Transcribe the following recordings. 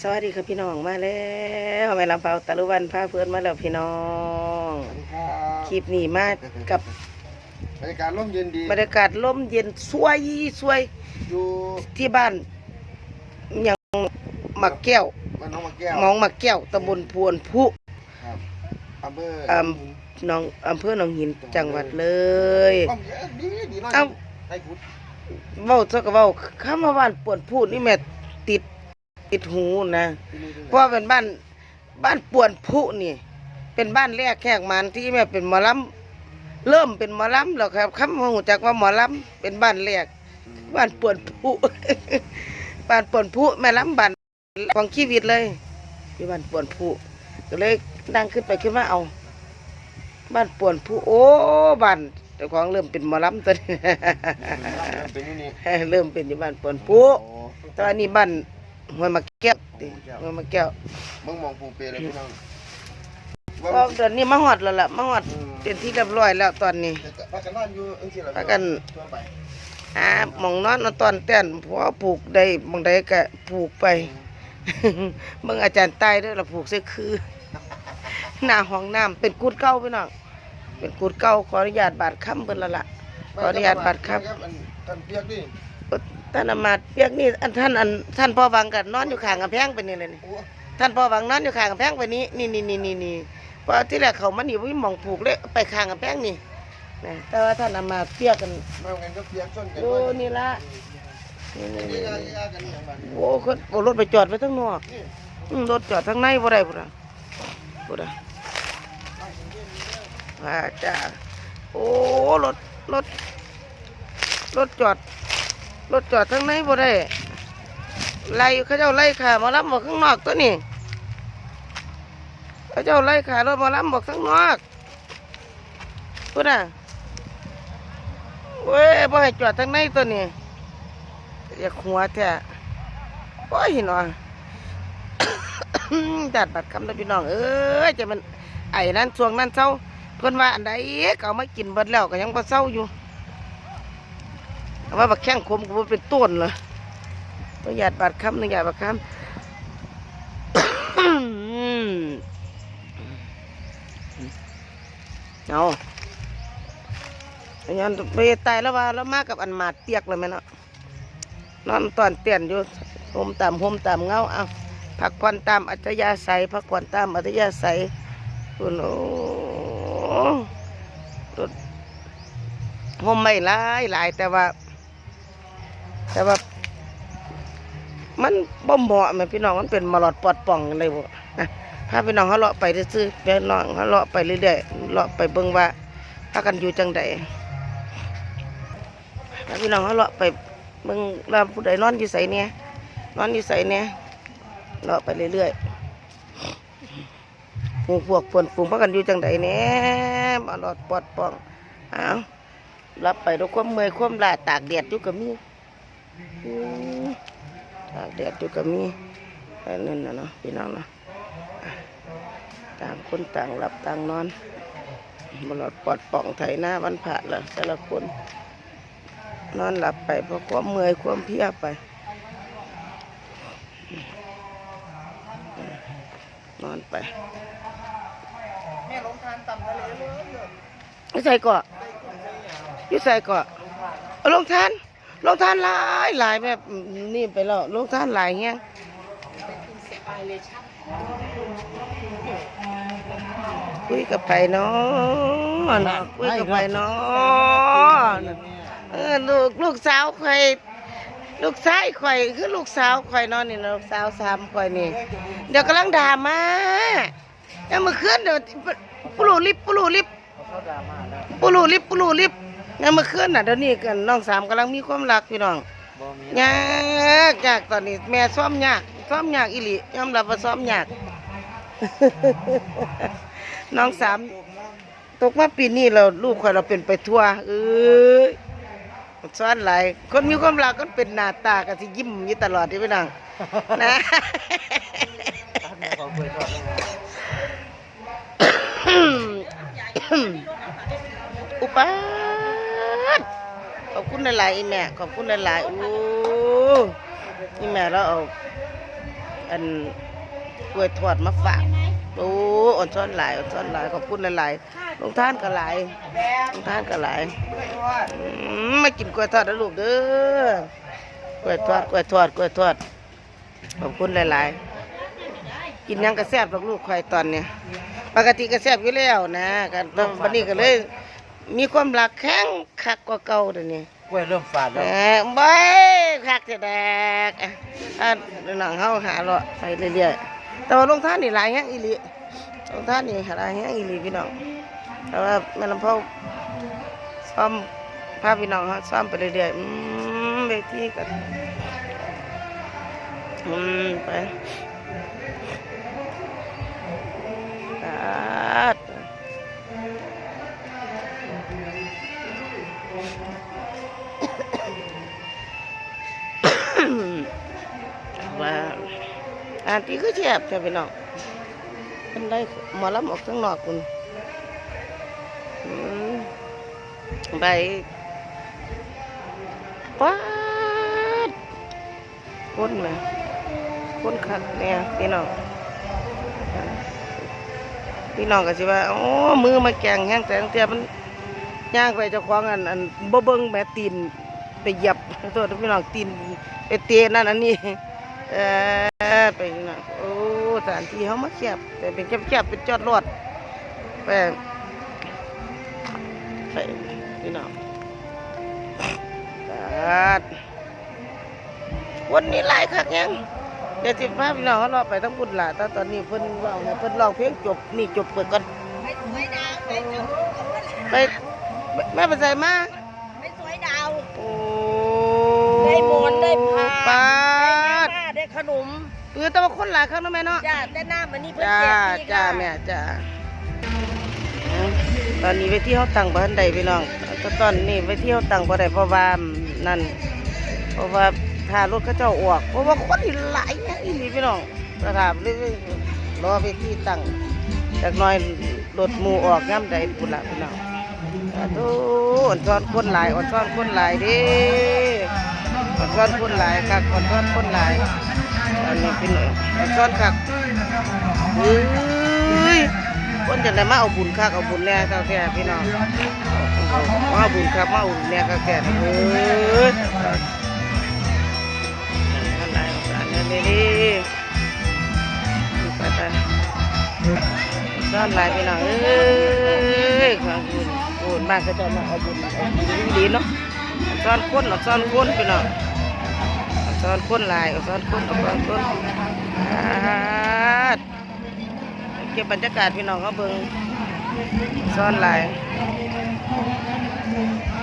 สวัสดีครับพี่น้องมาแล้วแม่ลำเปาตะลุวันพาเพื่อนมาแล้วพี่น้องสวัสดีครับคลิปนี้มากับบรรยากาศร่มเย็นดีบรรยากาศลมเย็นสวยสวยอยู่ที่บ้านยังหมักแก้วบ้านน้องมะแก้วหมองหมักแก้วตำบลพวนพุครับอำเภออำน้องอำเภอหนองหินจังหวัดเลยก้มเยอะดีดีน้อยเอ้าไอ้พุทธเว้าซะก็เว้าข้ามาบ้านปวนพูนี่แม่ติด ติดหูนะเพราะว่าเป็นบ้านบ้านป่วนผู้นี่ เป็นบ้านแรกแขกมันที่แม่เป็นหมอลำเริ่มเป็นหมอลำแล้วครับคำหูจักว่าหมอลำเป็นบ้านแรกบ้านป่วนผู้บ้านป่วนผู้แม่ลำบ้านของชีวิตเลยอยู่บ้านป่วนผู้ก็เลยดังขึ้นไปขึ้นมาเอา บ้านป่วนผู้โอ้บ้านเจ้าของเริ่มเป็นหมอลำตัวนี้เป็นนี่นี่เริ่มเป็นอยู่บ้านป่วนผู้โอ้ตอนนี้บ้าน ห้วยมะแก้วติห้วยมะแก้วมึงมองปูเปรเลยพี่น้องพอเดี๋ยวนี้มาหอดแล้วล่ะมาหอดเป็นที่เรียบร้อยแล้วตอนนี้พักกันนอนอยู่เอ็งสิล่ะพากันทั่วไปหาหมองนอนเอาตอนเต้นพอปลูกได้หมองใดก็ปลูกไปเบิ่งอาจารย์ใต้เด้อละปลูกเสคือหน้าห้องน้ำเป็นกูดเก่าพี่น้องเป็นกูดเก่าขออนุญาตบาดค้ำเพิ่นและล่ะขออนุญาตบัตรครับอัน ท่านเปียกดิท่านอามาตย์เปียกนี่อันท่านอันท่านพ่อวังกันนอนอยู่ข้างกำแพงไปนี่เลยนี่โอ้ท่านพ่อวังนอนอยู่ข้างกำแพงไปนี้นี่นี่นี่นี่นี่เพราะที่แรกเขามานี่วิ่งมองผูกเลยไปข้างกำแพงนี่นะแต่ว่าท่านอามาตย์เปียกกันมากันก็เปียกชนกันดูด้วยนี่ละนี่นี่นี่นี่ก็ยากันอย่างบ้านโอ้คนโอ้รถไปจอดไว้ทั้งนอกนี่อืมรถจอดทั้งในบ่ได้บ่ล่ะบ่ได้ว่าจ้าโอ้รถรถรถจอด รถจอดทั้งในบ่ได้ไล่เขาเจ้าไล่ขามารับบอกข้างนอกตัวนี้เขาเจ้าไล่ขารถมารับบอกข้างนอกพุ่นน่ะเว้ยบ่ให้จอดทั้งในตัวนี้อยากหัวแท้โอ้ยหนอจัดบัตรคำนะพี่น้องเอ้ยจะมันไอ้นั้นช่วงนั้นเศร้าเพิ่นว่าอันใดก็เอามากินเบิดแล้วก็ยังบ่เศร้าอยู่ ว่าบักแข้งคมก็บ่เป็นต้นเลยต้องหยาดบัตรคำต้องหยาดบัตรคำเอาอันนั้นไปตายแล้วว่าแล้วมากับอันมาดเปียกเลยแม่เนาะนอนตอนเตียนอยู่โฮมตามโฮมตามเงาเอาพักผ่อนตามอัธยาศัยพักผ่อนตามอัธยาศัยคุณโอ้รถห่มไม่หลายหลายแต่ว่า แต่ว่า มันบ่เหมาะแม่พี่น้องมันเป็นมลอดปอดป่องกันเลยบ่นะพาพี่น้องเขาเลาะไปซื้อๆพี่น้องเขาเลาะไปเรื่อยๆเลาะไปเบิ่งว่าพากันอยู่จังใดพาพี่น้องเขาเลาะไปเบิ่งว่าผู้ใดนอนอยู่ไสเนี่ยนอนอยู่ไสเนี่ยเลาะไปเรื่อยๆฝูงพวกฝนฝูงพักกันอยู่จังใดเนี่ยมาหลอดปอดป่องเอาวรับไปด้วยความเมื่อยความลาตากแดดอยู่กับมี ตากแดดอยู่กับมีอันนั้นนะเนาะพี่น้องเนาะอะต่างคนต่างหลับต่างนอนมาหลอดปอดป่องไถหน้าวันผ่าละแต่ละคน นอนหลับไปเพราะความเมื่อยความเพลียไป นอนไปแม่ลงทานต่ำทะเลเลยอยู่ใส่เกาะอยู่ใส่เกาะเอาลงทาน ลงทานหลายหลายแบบนี่ไปแล้วลงทานหลายเงี้ยคุยกับไปเนาะนะคุยกับไปเนาะเออลูกลูกสาวใครลูกชายข่อยคือลูกสาวข่อยนอนนี่นะลูกสาวสามข่อยนี่ เดี๋ยวกำลังด่ามาเดี๋ยวมาเคลื่อนเดี๋ยวปลูลิบปลูลิบเขาดราม่าแล้วปลูลิบ ปลูลิบเดี๋ยวมาเคลื่อนน่ะเดี๋ยวนี้กันน้องสามกำลังมีความรักพี่น้องบ่มียากยากตอนนี้ แม่ซ้อมยากซ้อมยากอีหลียอมรับว่าซ้อมยาก น้องสามตกมาปีนี้เราลูกข่อยเราเป็นไปทั่วเอ้ยซ้อนหลายคนมีความรักก็เป็นหน้าตาก็สิยิ้มอยู่ตลอดที่พี่น้องนะเขาเคยทอดแล้วนะอุปาท ขอบคุณหลายๆอีแม่ขอบคุณหลายๆโอ้นี่แม่เราเอาอันกล้วยทอดมาฝากโอ้อ่อนช้อนหลายอ่อนช้อนหลายขอบคุณหลายๆลงท่านก็หลายลงท่านก็หลายมากินกล้วยทอดนะลูกเด้อกล้วยทอดกล้วยทอดกล้วยทอดขอบคุณหลายๆกินยังกระแซบหรอกลูกควายตอนเนี้ยปกติกระแซบอยู่แล้วนะกันวันนี้ก็เลย มีความรักแข็งคักกว่าเก่าเดี๋ยวนี้กล้วยเริ่มฝาดแหแล้วมบายคักจะแดกอะอะหนังเฮาหาเลาะไปเรื่อยๆแต่ว่าลงท่านนี่หลายแฮงอีหลีลงท่านนี่หลายแฮงอีหลีพี่น้องแต่ว่าแม่ลำเผาซ้อมพาพี่น้องเฮาซ้อมไปเรื่อยๆอืมเวทีก็อืมไป อันที่ก็แฉบใช่พี่น้องเป็นได้หมอลำออกข้างนอกคุณไปป๊าดคนไหมคนคักเนี่ยพี่น้องพี่น้องก็สิว่าโอ้มือมาแกงแห้งแต่ตั้งแต่มันย่างไปเจ้าของอันอันบ่เบิ่งแม่ตีนไปหยียบโทษพี่น้องตีนไปเตะนั่นอันนี้เออไปนะโอ้สถานที่เขามาแคบแต่เป็นแคบๆเป็นจอดรถไปไปพี่น้องตัดวันนี้หลายคักยังเดี๋ยวสิพาพี่น้องเขารอไปทั้งบุญหลาแต่ตอนนี้เพิ่นร้องให้เพิ่นร้องเพลงจบนี่จบเปิดก่อนไม่สวยดาวไม่สวยไปแม่ไปใส่มาไม่สวยดาวโอ้ได้หมอนได้ผ้าปาได้ดผ้าได้ขนมเออแต่ว่าคนหลายครั้งนะแม่เนาะจ้าแต่หน้ามันนี่เพิ่นจ้าเจ็บพี่จ้าค่ะแม่จ้าตอนนี้ไปที่เขาตั้งบ้านใดพี่น้องแต่ตอนนี้ไปที่เขาตั้งบ้านใดเพราะว่านั่น เพราะว่าถ้ารถเขาเจ้าออกเพราะว่าคนนี่หลายอย่างอีหลีพี่น้องระดับเลยรอไปที่ตั้งจากหน้อยรถหมูออกย่ำใดพุ่นละพี่น้องอ่าโอ้อ่อนซ้อนคนหลายอ่อนซ้อนคนหลายเดิอ่อนซ้อนคนหลายคักอ่อนซ้อนคนหลายต อนนี้พี่น้องอ่อนซ้อนคักเฮ้ยคนจะได้มาเอาบุญคักเอาบุญแน่ก็แก่พี่น้องมาเอาบุญครับมาเอาบุญแน่ก็แก่เฮ้ยอะไรสารนี่นี่ไปไปซ่อนลายพี่น้องเอ้ยความบุญบุญมากก็จะมาเอาบุญเอาบุญดีเนาะซ่อนคนเอาซ่อนคนพี่น้อง เอาซ่อนคนลายเอาซ่อนคนเอาซ่อนคนเก็บบรรยากาศพี่น้องเขาเบิ่งซ่อนลาย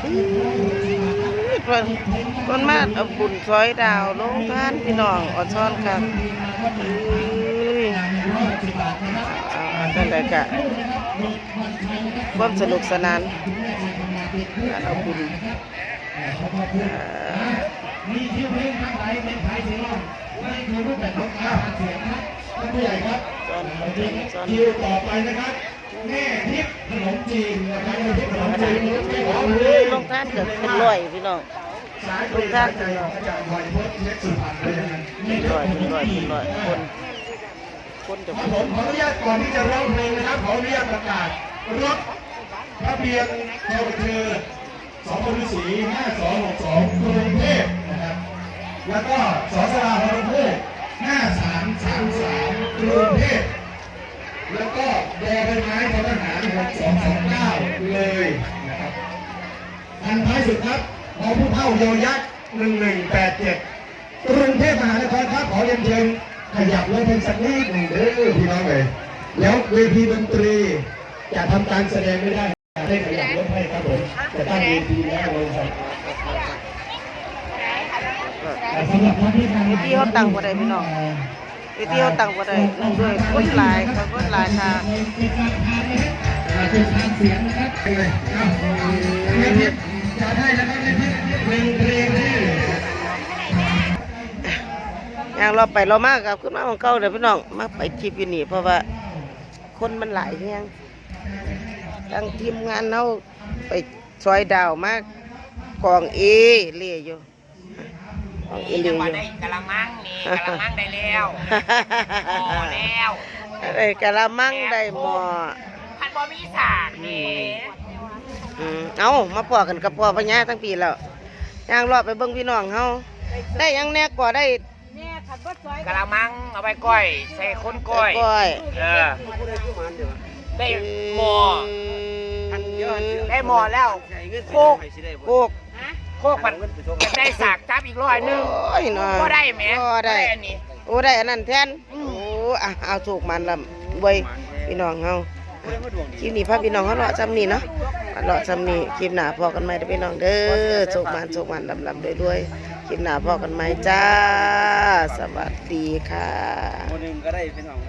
อื้อเพิ่นเพิ่นมาเอาบุญซอยดาวลงท่านพี่น้องอดซ่อนครับอื้อเอาเอาจังใดกะความสนุกสนานการเอาบุญ นะมีชื่อเพลงทั้งหลายเป็นไทยสีร่องนั่นคือรูปแบบของการหาเสียงครับท่านผู้ใหญ่ครับคิวต่อไปนะครับแม่ทิพย์ขนมจีนนะครับแม่ทิพย์ขนมจีนลูกองท่านเกิดเป็นรวยพี่น้องสายลงท่านเกิดอาจารย์พลอยพุทธเล็กสุพรรณเลยนะเป็นรวยเป็นรวยเป็นรวยคนคนจะผมขออนุญาตก่อนที่จะร้องเพลงนะครับขออนุญาตประกาศรถพระเบียงโทรเธอ สองบริสี5262กรุงเทพนะครับ แล้วก็สสราฮอร์พู5333กรุงเทพแล้วก็ดอใบไม้ททหาร6229เลยนะครับอันท้ายสุดครับหอผู้เท่ายอยักษ์1187กรุงเทพมหานครครับขอเรียนเชิญขยับรถเป็นสักนิดหนึ่งเด้อพี่น้องเลยแล้วเวทีดนตรีจะทำการแสดงไม่ได้ ได้ขยับรถให้ครับผมจะตั้งเวทีแล้วเลยครับแต่สำหรับท่านที่ทำที่เขาตั้งบ่ได้พี่น้องวิธีเขาตั้งบ่ได้หนึ่งด้วยคนหลายเขาคนหลายค่ะเป็นทางเสียงนะครับเลยครับเรียนทิพย์จะได้แล้วครับเรียนทิพย์เพลงเพลงที่อย่างเราไปเรามากกับขึ้นมาของเก่าเดี๋ยวพี่น้องมาไปคลิปอยู่นี่เพราะว่าคนมันหลายแฮง ทั้งทีมงานเราไปซอยดาวมากกองเอเล่อยู่ของนี่อินเดีจัยงหวะอยู่ได้กะละมังนี่กะละมังได้แล้วพอแล้วได้กะละมังได้หม้อพันบ่มีสากนี่อืมเอามาปอกันกับพ่อพญาทั้งปีแล้วย่างรอบไปเบิ่งพี่น้องเฮาได้หยังแน่ก่อได้แม่ขันบ่ซอยกะละมังเอาไปก้อย ใส่คนก้อยก้อยเออ ได้หม้อได้หม้อแล้วโคกโคกโคกมันจะได้สากจับอีกร้อยหนึงโอ้ยเนาะก็ได้ไหมก็ได้อันนี้ โอ้ได้อันนั้นแทนโอ้อะเอาถูกมันลำไว้พี่น้องเฮาคลิปนี้พาพี่น้องเฮาเลาะจำนี่เนาะเลาะจำนี่คลิปหน้าพอกันใหม่เด้อพี่น้องเด้อโชคมันโชคมันลำลำด้วยๆคลิปหน้าพอกันใหม่จ้า สวัสดีค่ะ คนหนึ่งก็ได้เป็นของ